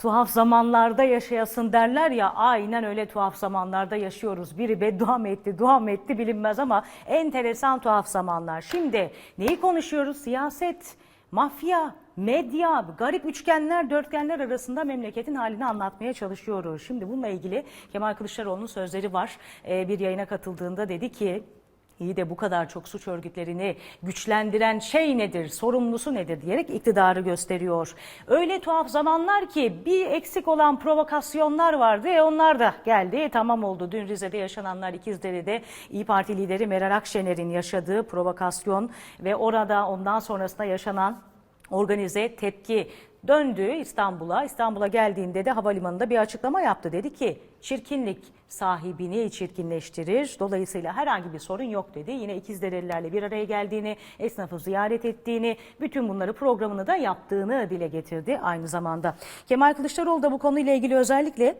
Tuhaf zamanlarda yaşayasın derler ya aynen öyle tuhaf zamanlarda yaşıyoruz. Biri beddua mı etti, dua mı etti bilinmez ama enteresan tuhaf zamanlar. Şimdi neyi konuşuyoruz? Siyaset, mafya, medya, garip üçgenler, dörtgenler arasında memleketin halini anlatmaya çalışıyoruz. Şimdi bununla ilgili Kemal Kılıçdaroğlu'nun sözleri var. Ee, bir yayına katıldığında dedi ki İyi de bu kadar çok suç örgütlerini güçlendiren şey nedir, sorumlusu nedir diyerek iktidarı gösteriyor. Öyle tuhaf zamanlar ki bir eksik olan provokasyonlar vardı. E onlar da geldi, tamam oldu. Dün Rize'de yaşananlar İkizdere'de İyi Parti lideri Meral Akşener'in yaşadığı provokasyon ve orada ondan sonrasında yaşanan organize tepki döndü İstanbul'a. İstanbul'a geldiğinde de havalimanında bir açıklama yaptı. Dedi ki çirkinlik sahibini çirkinleştirir. Dolayısıyla herhangi bir sorun yok dedi. Yine İkizderelilerle bir araya geldiğini, esnafı ziyaret ettiğini, bütün bunları programını da yaptığını dile getirdi aynı zamanda. Kemal Kılıçdaroğlu da bu konuyla ilgili özellikle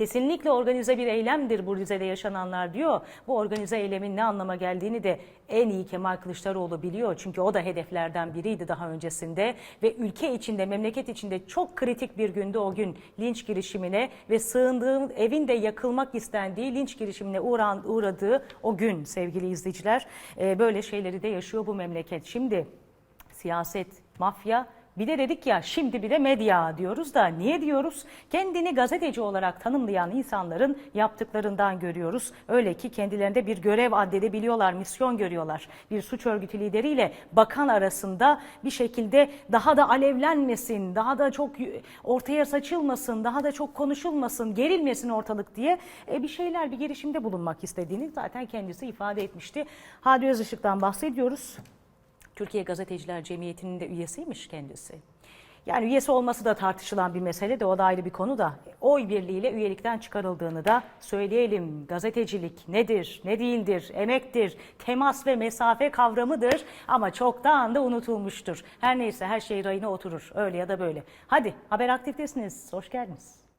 Kesinlikle organize bir eylemdir bu Rize'de yaşananlar diyor. Bu organize eylemin ne anlama geldiğini de en iyi Kemal Kılıçdaroğlu biliyor. Çünkü o da hedeflerden biriydi daha öncesinde ve ülke içinde, memleket içinde çok kritik bir gündü o gün linç girişimine ve sığındığım evin de yakılmak istendiği linç girişimine uğran, uğradığı o gün sevgili izleyiciler. Ee, böyle şeyleri de yaşıyor bu memleket. Şimdi siyaset, mafya bir de dedik ya şimdi bir de medya diyoruz da niye diyoruz? Kendini gazeteci olarak tanımlayan insanların yaptıklarından görüyoruz. Öyle ki kendilerinde bir görev addedebiliyorlar, misyon görüyorlar. Bir suç örgütü lideriyle bakan arasında bir şekilde daha da alevlenmesin, daha da çok ortaya saçılmasın, daha da çok konuşulmasın, gerilmesin ortalık diye e, bir şeyler, bir girişimde bulunmak istediğini zaten kendisi ifade etmişti. Hadi Özışık'tan bahsediyoruz. Türkiye Gazeteciler Cemiyeti'nin de üyesiymiş kendisi. Yani üyesi olması da tartışılan bir mesele de o da ayrı bir konu da oy birliğiyle üyelikten çıkarıldığını da söyleyelim. Gazetecilik nedir, ne değildir, emektir, temas ve mesafe kavramıdır ama çoktan da unutulmuştur. Her neyse her şey rayına oturur öyle ya da böyle. Hadi haber aktiftesiniz, hoş geldiniz.